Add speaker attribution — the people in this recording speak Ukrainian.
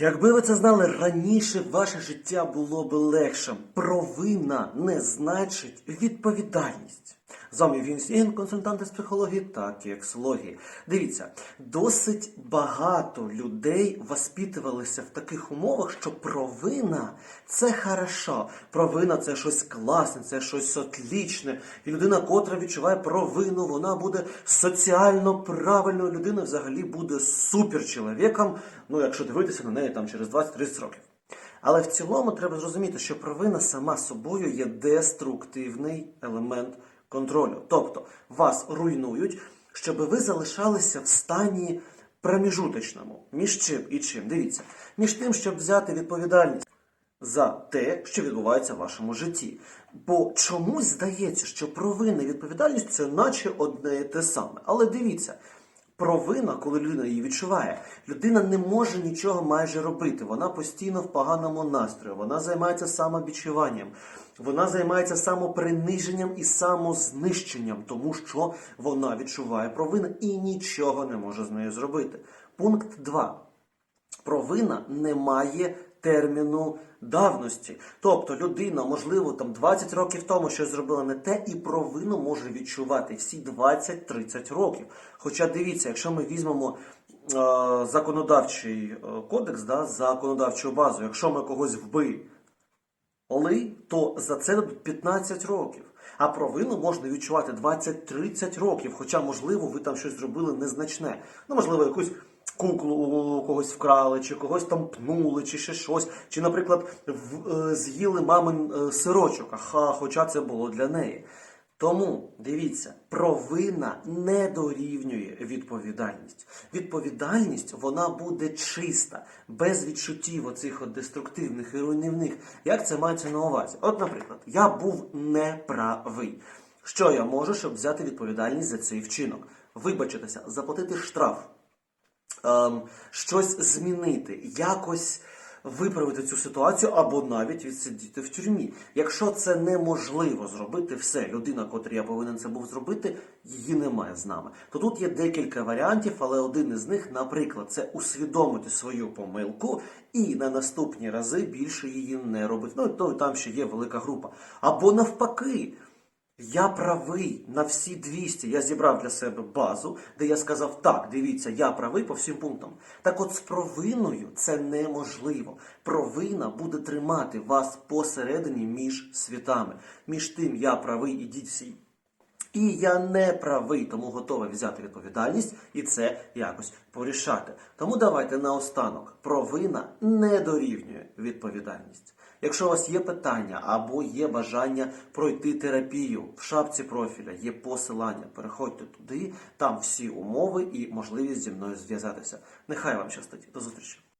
Speaker 1: Якби ви це знали раніше, ваше життя було би легшим. Провина не значить відповідальність. З вами він Сігін, консультант з психології та кексології. Дивіться, досить багато людей воспитувалися в таких умовах, що провина це хорошо. Провина це щось класне, це щось отлічне. І людина, котра відчуває провину, вона буде соціально правильною людиною, взагалі буде суперчоловіком, ну якщо дивитися на неї там через 20-30 років. Але в цілому треба зрозуміти, що провина сама собою є деструктивний елемент контролю. Тобто вас руйнують, щоб ви залишалися в стані проміжуточному. Між чим і чим? Дивіться, між тим, щоб взяти відповідальність за те, що відбувається в вашому житті. Бо чомусь здається, що провина відповідальність це наче одне і те саме. Але дивіться. Провина, коли людина її відчуває, людина не може нічого майже робити. Вона постійно в поганому настрої, вона займається самобічуванням, вона займається самоприниженням і самознищенням, тому що вона відчуває провину і нічого не може з нею зробити. Пункт 2. Провина не має терміну давності. Тобто людина, можливо, там 20 років тому щось зробила не те, і провину може відчувати всі 20-30 років. Хоча дивіться, якщо ми візьмемо е, законодавчий е, кодекс, да, законодавчу базу, якщо ми когось вбили, то за це дадуть 15 років. А провину можна відчувати 20-30 років, хоча, можливо, ви там щось зробили незначне. Ну, можливо, якусь куклу у когось вкрали, чи когось там пнули, чи ще щось. Чи, наприклад, в, е, з'їли мамин е, сирочок, аха, хоча це було для неї. Тому дивіться, провина не дорівнює відповідальність. Відповідальність вона буде чиста, без відчуттів оцих от деструктивних і руйнівних. Як це мається на увазі? От, наприклад, я був неправий. Що я можу, щоб взяти відповідальність за цей вчинок? Вибачитися, заплатити штраф, ем, щось змінити, якось виправити цю ситуацію або навіть відсидіти в тюрмі. Якщо це неможливо зробити все, людина, котрій я повинен це був зробити, її немає з нами. То тут є декілька варіантів, але один із них, наприклад, це усвідомити свою помилку і на наступні рази більше її не робити. Ну, то там ще є велика група. Або навпаки. Я правий на всі 200. Я зібрав для себе базу, де я сказав, так, дивіться, я правий по всім пунктам. Так от з провиною це неможливо. Провина буде тримати вас посередині між світами. Між тим, я правий, ідіть всі. І я не правий, тому готовий взяти відповідальність і це якось порішати. Тому давайте наостанок. Провина не дорівнює відповідальність. Якщо у вас є питання або є бажання пройти терапію в шапці профіля, є посилання, переходьте туди, там всі умови і можливість зі мною зв'язатися. Нехай вам щастить. До зустрічі!